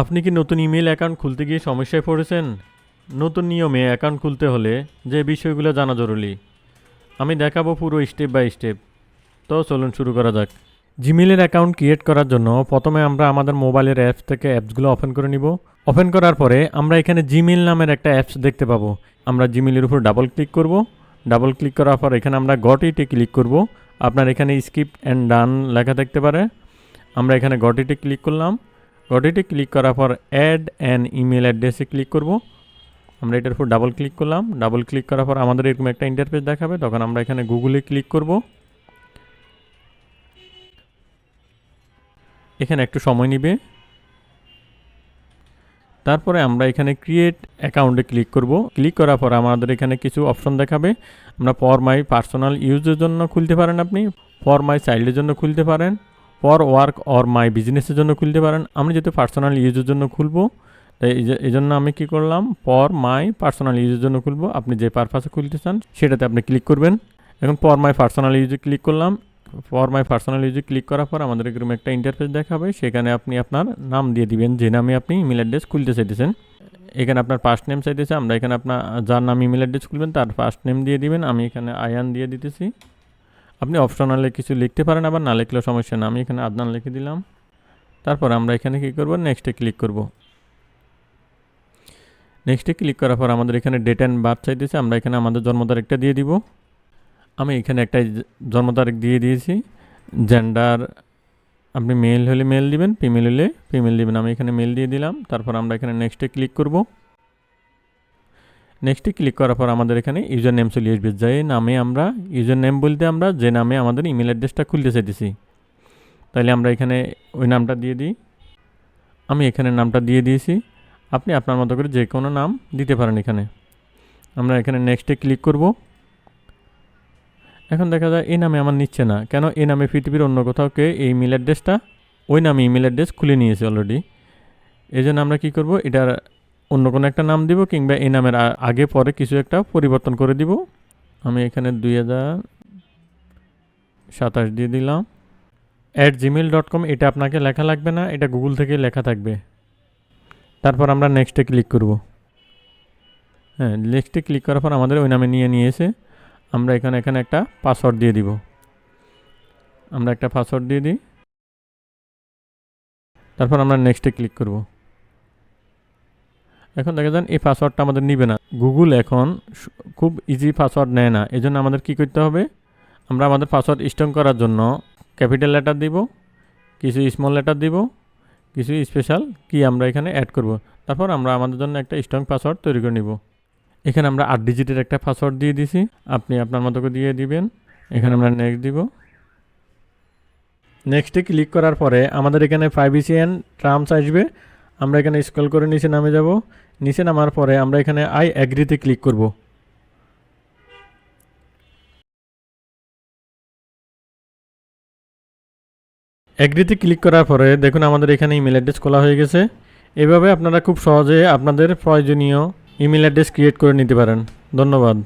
আপনি কি নতুন ইমেল অ্যাকাউন্ট খুলতে গিয়ে সমস্যায় পড়েছেন? নতুন নিয়মে অ্যাকাউন্ট খুলতে হলে যে বিষয়গুলো জানা জরুরি। আমি দেখাবো পুরো স্টেপ বাই স্টেপ। তো চলুন শুরু করা যাক। জিমেলের অ্যাকাউন্ট ক্রিয়েট করার জন্য প্রথমে আমরা আমাদের মোবাইলের অ্যাপস থেকে অ্যাপসগুলো ওপেন করে নিব। ওপেন করার পরে আমরা এখানে জিমেল নামের একটা অ্যাপস দেখতে পাবো। আমরা জিমেলের উপর ডাবল ক্লিক করব। ডাবল ক্লিক করার পর এখানে আমরা গট ইটে ক্লিক করব। আপনার এখানে স্কিপ অ্যান্ড ডান লেখা দেখতে পারে। আমরা এখানে গট ইটে ক্লিক করলাম। গটিতে ক্লিক করার পর অ্যাড অ্যান ইমেল অ্যাড্রেসে ক্লিক করব। আমরা এটার উপর ডাবল ক্লিক করলাম। ডাবল ক্লিক করার পর আমাদের এরকম একটা ইন্টারফেস দেখাবে। তখন আমরা এখানে গুগলে ক্লিক করব। এখানে একটু সময় নেবে। তারপরে আমরা এখানে ক্রিয়েট অ্যাকাউন্টে ক্লিক করব। ক্লিক করার পর আমাদের এখানে কিছু অপশন দেখাবে। আমরা ফর মাই পার্সোনাল ইউজের জন্য খুলতে পারেন আপনি। ফর মাই চাইল্ডের জন্য খুলতে পারেন। ফর ওয়ার্ক অর মাই বিজনেসের জন্য খুলতে পারেন। আমি যেহেতু পার্সোনাল ইউজের জন্য খুলবো, তাই এই জন্য আমি কি করলাম? ফর মাই পার্সোনাল ইউজের জন্য খুলবো। আপনি যে পারপাসে খুলতে চান, সেটাতে আপনি ক্লিক করবেন। এখন ফর মাই পার্সোনাল ইউজে ক্লিক করলাম। ফর মাই পার্সোনাল ইউজে ক্লিক করার পর আমাদের এরকম একটা ইন্টারফেস দেখাবে। সেখানে আপনি আপনার নাম দিয়ে দিবেন, যে নামে আপনি ইমেল অ্যাড্রেস খুলতে চাইতেছেন। এখানে আপনার ফার্স্ট নেম চাইতেছে, আমরা এখানে আপনার, যার নাম ইমেল অ্যাড্রেস খুলবেন, তার ফার্স্ট নেম দিয়ে দিবেন। আমি এখানে আয়ান দিয়ে দিতেছি। আপনি অপশনালে কিছু লিখতে পারেন, আবার না লিখলেও সমস্যা না আমি এখানে আদনান লিখে দিলাম। তারপর আমরা এখানে কী করব? নেক্সটে ক্লিক করব। নেক্সটে ক্লিক করার পর আমাদের এখানে ডেট অ্যান্ড বার্থ চাইতেছে। আমরা এখানে আমাদের জন্ম তারিখটা দিয়ে দিব। আমি এখানে একটা জন্ম তারিখ দিয়ে দিয়েছি। জেন্ডার আপনি মেল হলে মেল দিবেন ফিমেল হলে ফিমেল দিবেন। আমি এখানে মেল দিয়ে দিলাম। তারপর আমরা এখানে নেক্সটে ক্লিক করব। নেক্সটে ক্লিক করার পর আমাদের এখানে ইউজার নেম চলে আসবে। যে নামে আমরা ইউজার নেম বলতে আমরা যে নামে আমাদের ইমেল অ্যাড্রেসটা খুলতে চাইতেছি। তাহলে আমরা এখানে ওই নামটা দিয়ে দিই। আমি এখানে নামটা দিয়ে দিয়েছি। আপনি আপনার মতো করে যে কোনো নাম দিতে পারেন এখানে। আমরা এখানে নেক্সটে ক্লিক করব। এখন দেখা যায় এই নামে আমার নিচ্ছে না। কেন? এই নামে পৃথিবীর অন্য কোথাও কে এই ইমেল অ্যাড্রেসটা ওই নামে ইমেল অ্যাড্রেস খুলে নিয়েছে অলরেডি এই জন্য আমরা কী করব? এটার অন্য কোনো একটা নাম দিব কিংবা এই নামের আগে পরে কিছু একটা পরিবর্তন করে দিব। আমি এখানে দুই হাজার সাতাশ দিয়ে দিলাম। অ্যাট জিমেল ডট কম এটা আপনাকে লেখা লাগবে না, এটা গুগল থেকে লেখা থাকবে। তারপর আমরা নেক্সটে ক্লিক করব। হ্যাঁ নেক্সটে ক্লিক করার পর আমাদের ওই নামে নিয়ে নিয়েছে। আমরা এখানে এখানে একটা পাসওয়ার্ড দিয়ে দিব। আমরা একটা পাসওয়ার্ড দিয়ে দিই। তারপর আমরা নেক্সটে ক্লিক করব। এখন দেখা যান এই পাসওয়ার্ডটা আমাদের নিবে না। গুগল এখন খুব ইজি পাসওয়ার্ড নেয় না। এই জন্য আমাদের কী করতে হবে? আমরা আমাদের পাসওয়ার্ড স্ট্রং করার জন্য ক্যাপিটাল লেটার দিব, কিছু স্মল লেটার দিব, কিছু স্পেশাল কি আমরা এখানে অ্যাড করব। তারপর আমরা আমাদের জন্য একটা স্ট্রং পাসওয়ার্ড তৈরি করে নিব। এখানে আমরা আট ডিজিটের একটা পাসওয়ার্ড দিয়ে দিছি। আপনি আপনার মতো করে দিয়ে দিবেন। এখানে আমরা নেক্সট দিব। নেক্সটে ক্লিক করার পরে আমাদের এখানে প্রাইভেসি ট্রামস আসবে। আমরা এখানে স্ক্রল করে নিচে নামে যাব। নিচে নামার পরে আমরা এখানে আই অ্যাগ্রিতে ক্লিক করব। অ্যাগ্রিতে ক্লিক করার পরে দেখুন আমাদের এখানে ইমেল অ্যাড্রেস খোলা হয়ে গেছে। এভাবে আপনারা খুব সহজে আপনাদের প্রয়োজনীয় ইমেল অ্যাড্রেস ক্রিয়েট করে নিতে পারেন। ধন্যবাদ।